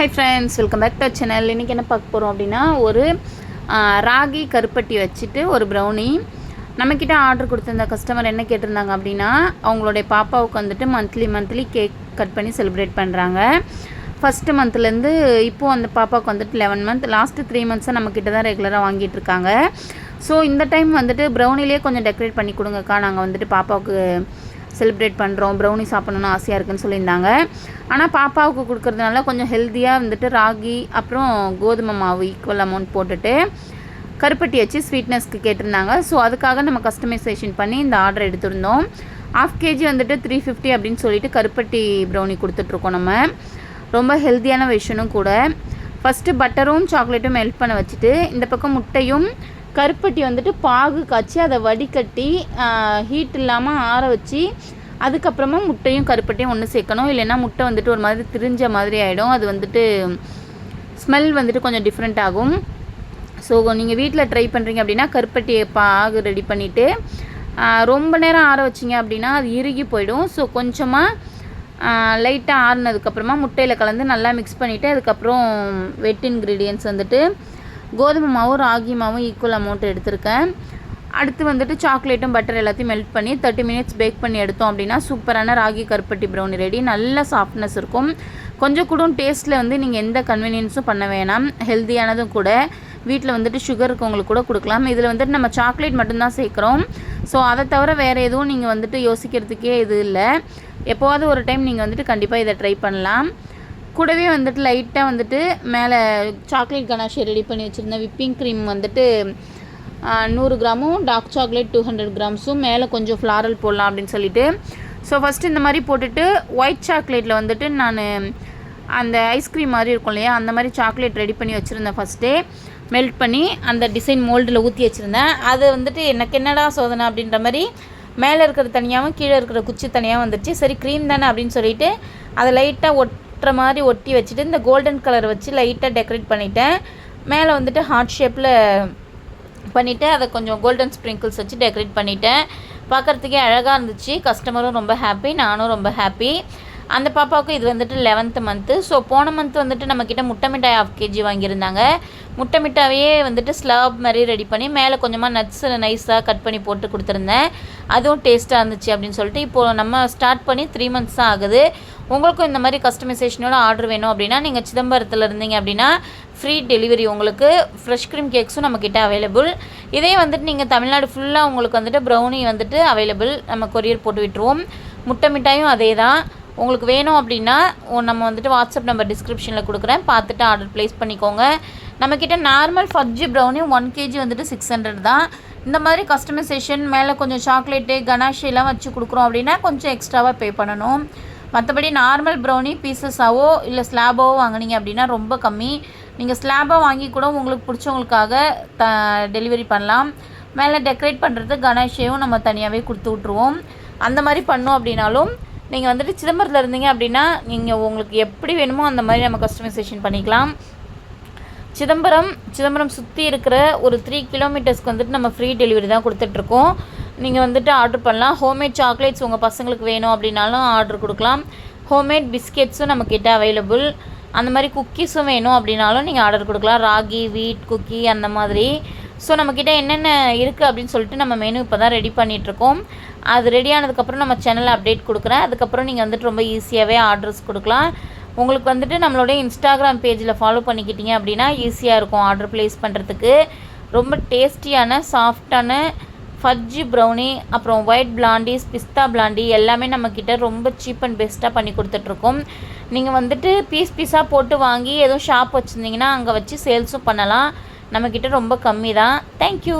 Hi friends welcome back to channel இன்றைக்கி என்ன பார்க்க போகிறோம் அப்படின்னா ஒரு ராகி கருப்பட்டி வச்சுட்டு ஒரு ப்ரௌனி நம்மக்கிட்ட ஆர்டர் கொடுத்துருந்த கஸ்டமர் என்ன கேட்டிருந்தாங்க அப்படின்னா அவங்களுடைய பாப்பாவுக்கு வந்துட்டு மந்த்லி மந்த்லி கேக் கட் பண்ணி செலிப்ரேட் பண்ணுறாங்க ஃபஸ்ட்டு மந்த்லேருந்து இப்போது அந்த பாப்பாவுக்கு வந்துட்டு லெவன் மந்த் லாஸ்ட்டு த்ரீ மந்த்ஸாக நம்மக்கிட்ட தான் ரெகுலராக வாங்கிட்டு இருக்காங்க. ஸோ இந்த டைம் வந்துட்டு ப்ரௌனிலே கொஞ்சம் டெக்கரேட் பண்ணி கொடுங்கக்கா. நாங்கள் வந்துட்டு பாப்பாவுக்கு செலிப்ரேட் பண்ணுறோம் ப்ரௌனி சாப்பிட்ணுன்னு ஆசையாக இருக்குன்னு சொல்லியிருந்தாங்க. ஆனால் பாப்பாவுக்கு கொடுக்கறதுனால கொஞ்சம் ஹெல்த்தியாக வந்துட்டு ராகி அப்புறம் கோதுமை மாவு ஈக்குவல் அமௌண்ட் போட்டுட்டு கருப்பட்டி வச்சு ஸ்வீட்னஸ்க்கு கேட்டிருந்தாங்க. ஸோ அதுக்காக நம்ம கஸ்டமைசேஷன் பண்ணி இந்த ஆர்டர் எடுத்திருந்தோம். ஆஃப் கேஜி வந்துட்டு த்ரீ ஃபிஃப்டி அப்படின்னு சொல்லிட்டு கருப்பட்டி ப்ரௌனி கொடுத்துட்ருக்கோம் நம்ம. ரொம்ப ஹெல்த்தியான விஷயனும் கூட. ஃபஸ்ட்டு பட்டரும் சாக்லேட்டும் மெல்ட் பண்ண வச்சுட்டு இந்த பக்கம் முட்டையும் கருப்பட்டி வந்துட்டு பாகு காய்ச்சி அதை வடிகட்டி ஹீட் இல்லாமல் ஆற வச்சு அதுக்கப்புறமா முட்டையும் கருப்பட்டியும் ஒன்று சேர்க்கணும். இல்லைன்னா முட்டை வந்துட்டு ஒரு மாதிரி திரிஞ்ச மாதிரி ஆகிடும் அது வந்துட்டு ஸ்மெல் வந்துட்டு கொஞ்சம் டிஃப்ரெண்ட் ஆகும். ஸோ நீங்கள் வீட்டில் ட்ரை பண்ணுறீங்க அப்படின்னா கருப்பட்டியை பாகு ரெடி பண்ணிவிட்டு ரொம்ப நேரம் ஆற வச்சிங்க அப்படின்னா அது இறுகி போயிடும். ஸோ கொஞ்சமாக லைட்டாக ஆறுனதுக்கப்புறமா முட்டையில் கலந்து நல்லா மிக்ஸ் பண்ணிவிட்டு அதுக்கப்புறம் வெட் இன்க்ரீடியன்ஸ் வந்துட்டு கோதுமை மாவும் ராகி மாவும் ஈக்குவல் அமௌண்ட் எடுத்திருக்கேன். அடுத்து வந்துட்டு சாக்லேட்டும் பட்டர் எல்லாத்தையும் மெல்ட் பண்ணி தேர்ட்டி மினிட்ஸ் பேக் பண்ணி எடுத்தோம் அப்படின்னா சூப்பரான ராகி கருப்பட்டி ப்ரௌனி ரெடி நல்ல சாஃப்ட்னஸ் இருக்கும். கொஞ்சம் கூட டேஸ்ட்டில் வந்து நீங்கள் எந்த கன்வீனியன்ஸும் பண்ண வேணாம். ஹெல்த்தியானதும் கூட. வீட்டில் வந்துட்டு சுகர் இருக்கவங்களுக்கு கூட கொடுக்கலாம். இதில் வந்துட்டு நம்ம சாக்லேட் மட்டும்தான் சேர்க்குறோம். ஸோ அதை தவிர வேறு எதுவும் நீங்கள் வந்துட்டு யோசிக்கிறதுக்கே இது இல்லை. எப்போவாவது ஒரு டைம் நீங்கள் வந்துட்டு கண்டிப்பாக இதை ட்ரை பண்ணலாம். கூடவே வந்துட்டு லைட்டாக வந்துட்டு மேலே சாக்லேட் கனாஷை ரெடி பண்ணி வச்சுருந்தேன் விப்பிங் க்ரீம் வந்துட்டு நூறு கிராமும் டார்க் சாக்லேட் டூ ஹண்ட்ரட் கிராம்ஸும் மேலே கொஞ்சம் ஃப்ளாரல் போடலாம் அப்படின்னு சொல்லிட்டு. ஸோ ஃபஸ்ட்டு இந்த மாதிரி போட்டுட்டு ஒயிட் சாக்லேட்டில் வந்துட்டு நான் அந்த ஐஸ்கிரீம் மாதிரி இருக்கும் இல்லையா அந்த மாதிரி சாக்லேட் ரெடி பண்ணி வச்சுருந்தேன் ஃபஸ்ட்டே மெல்ட் பண்ணி அந்த டிசைன் மோல்டில் ஊற்றி வச்சுருந்தேன். அது வந்துட்டு எனக்கு என்னடா சோதனை அப்படின்ற மாதிரி மேலே இருக்கிற தனியாகவும் கீழே இருக்கிற குச்சி தனியாக வந்துடுச்சு சரி க்ரீம் தானே அப்படின்னு சொல்லிட்டு அதை லைட்டாக ஒட் ஒட்டுற மாதிரி ஒட்டி வச்சுட்டு இந்த கோல்டன் கலர் வச்சு லைட்டாக டெக்கரேட் பண்ணிட்டேன். மேலே வந்துட்டு ஹார்ட் ஷேப்பில் பண்ணிவிட்டு அதை கொஞ்சம் கோல்டன் ஸ்ப்ரிங்கிள்ஸ் வச்சு டெக்கரேட் பண்ணிட்டேன். பார்க்குறதுக்கே அழகாக இருந்துச்சு. கஸ்டமரும் ரொம்ப ஹாப்பி நானும் ரொம்ப ஹாப்பி அந்த பாப்பாவுக்கு இது வந்துட்டு லெவன்த்து மந்த்து ஸோ போன மந்த் வந்துட்டு நம்மக்கிட்ட முட்டை மிட்டாய் ஆஃப் கேஜி வாங்கியிருந்தாங்க. முட்டை மிட்டாயே வந்துட்டு ஸ்லாப் மாதிரி ரெடி பண்ணி மேலே கொஞ்சமாக நட்ஸ் நைஸாக கட் பண்ணி போட்டு கொடுத்துருந்தேன். அதுவும் டேஸ்ட்டாக இருந்துச்சு அப்படின்னு சொல்லிட்டு இப்போது நம்ம ஸ்டார்ட் பண்ணி த்ரீ மந்த்ஸ் தான் ஆகுது. உங்களுக்கும் இந்த மாதிரி கஸ்டமைசேஷனோட ஆர்டர் வேணும் அப்படின்னா நீங்கள் சிதம்பரத்தில் இருந்தீங்க அப்படின்னா ஃப்ரீ டெலிவரி உங்களுக்கு ஃப்ரெஷ் க்ரீம் கேக்ஸும் நம்மக்கிட்ட அவைலபிள் இதே வந்துட்டு நீங்கள் தமிழ்நாடு ஃபுல்லாக உங்களுக்கு வந்துட்டு ப்ரௌனி வந்துட்டு அவைலபிள் நம்ம கொரியர் போட்டு விட்டுருவோம். முட்டை மிட்டாயும் அதே தான் உங்களுக்கு வேணும் அப்படின்னா நம்ம வந்துட்டு வாட்ஸ்அப் நம்பர் டிஸ்கிரிப்ஷனில் கொடுக்குறேன். பார்த்துட்டு ஆர்டர் ப்ளேஸ் பண்ணிக்கோங்க. நம்மக்கிட்ட normal fudgy brownie one KG வந்துட்டு சிக்ஸ் ஹண்ட்ரட் தான். இந்த மாதிரி கஸ்டமைசேஷன் மேலே கொஞ்சம் சாக்லேட்டு கனாஷ் வச்சு கொடுக்குறோம் அப்படின்னா கொஞ்சம் எக்ஸ்ட்ராவாக பே பண்ணணும். மற்றபடி நார்மல் ப்ரௌனி பீசஸாவோ இல்லை ஸ்லாபாவோ வாங்குனீங்க அப்படின்னா ரொம்ப கம்மி. நீங்கள் ஸ்லாபாக வாங்கி கூட உங்களுக்கு பிடிச்சவங்களுக்காக த டெலிவரி பண்ணலாம். மேலே டெக்கரேட் பண்ணுறது கணேஷையும் நம்ம தனியாகவே கொடுத்து விட்ருவோம் அந்த மாதிரி பண்ணோம் அப்படின்னாலும் நீங்கள் வந்துட்டு சிதம்பரத்தில் இருந்தீங்க அப்படின்னா நீங்கள் உங்களுக்கு எப்படி வேணுமோ அந்த மாதிரி நம்ம கஸ்டமைசேஷன் பண்ணிக்கலாம். சிதம்பரம் சிதம்பரம் சுற்றி இருக்கிற ஒரு த்ரீ கிலோமீட்டர்ஸ்க்கு வந்துட்டு நம்ம ஃப்ரீ டெலிவரி தான் கொடுத்துட்ருக்கோம் நீங்கள் வந்துட்டு ஆர்டர் பண்ணலாம். ஹோம்மேட் சாக்லேட்ஸ் உங்கள் பசங்களுக்கு வேணும் அப்படின்னாலும் ஆர்டர் கொடுக்கலாம். ஹோம்மேட் பிஸ்கெட்ஸும் நம்மக்கிட்ட அவைலபிள் அந்த மாதிரி குக்கீஸும் வேணும் அப்படின்னாலும் நீங்கள் ஆர்டர் கொடுக்கலாம். ராகி வீட் குக்கி அந்த மாதிரி. ஸோ நம்மக்கிட்ட என்னென்ன இருக்குது அப்படின்னு சொல்லிட்டு நம்ம மெனு இப்போ தான் ரெடி பண்ணிகிட்ருக்கோம் அது ரெடி ஆனதுக்கப்புறம் நம்ம சேனலில் அப்டேட் கொடுக்குறேன். அதுக்கப்புறம் நீங்கள் வந்துட்டு ரொம்ப ஈஸியாகவே ஆர்டர்ஸ் கொடுக்கலாம். உங்களுக்கு வந்துட்டு நம்மளுடைய இன்ஸ்டாகிராம் பேஜில் ஃபாலோ பண்ணிக்கிட்டீங்க அப்படின்னா ஈஸியாக இருக்கும் ஆர்டர் ப்ளேஸ் பண்ணுறதுக்கு ரொம்ப டேஸ்டியான சாஃப்டான ஃபர்ஜி ப்ரௌனி அப்புறம் ஒயிட் பிளாண்டிஸ் பிஸ்தா பிளாண்டி எல்லாமே நம்மக்கிட்ட ரொம்ப சீப் அண்ட் பெஸ்ட்டாக பண்ணி கொடுத்துட்ருக்கோம். நீங்கள் வந்துட்டு பீஸ் பீஸாக போட்டு வாங்கி எதுவும் ஷாப் வச்சுருந்தீங்கன்னா அங்கே வச்சு சேல்ஸும் பண்ணலாம். நம்மக்கிட்ட ரொம்ப கம்மி தான் தேங்க்யூ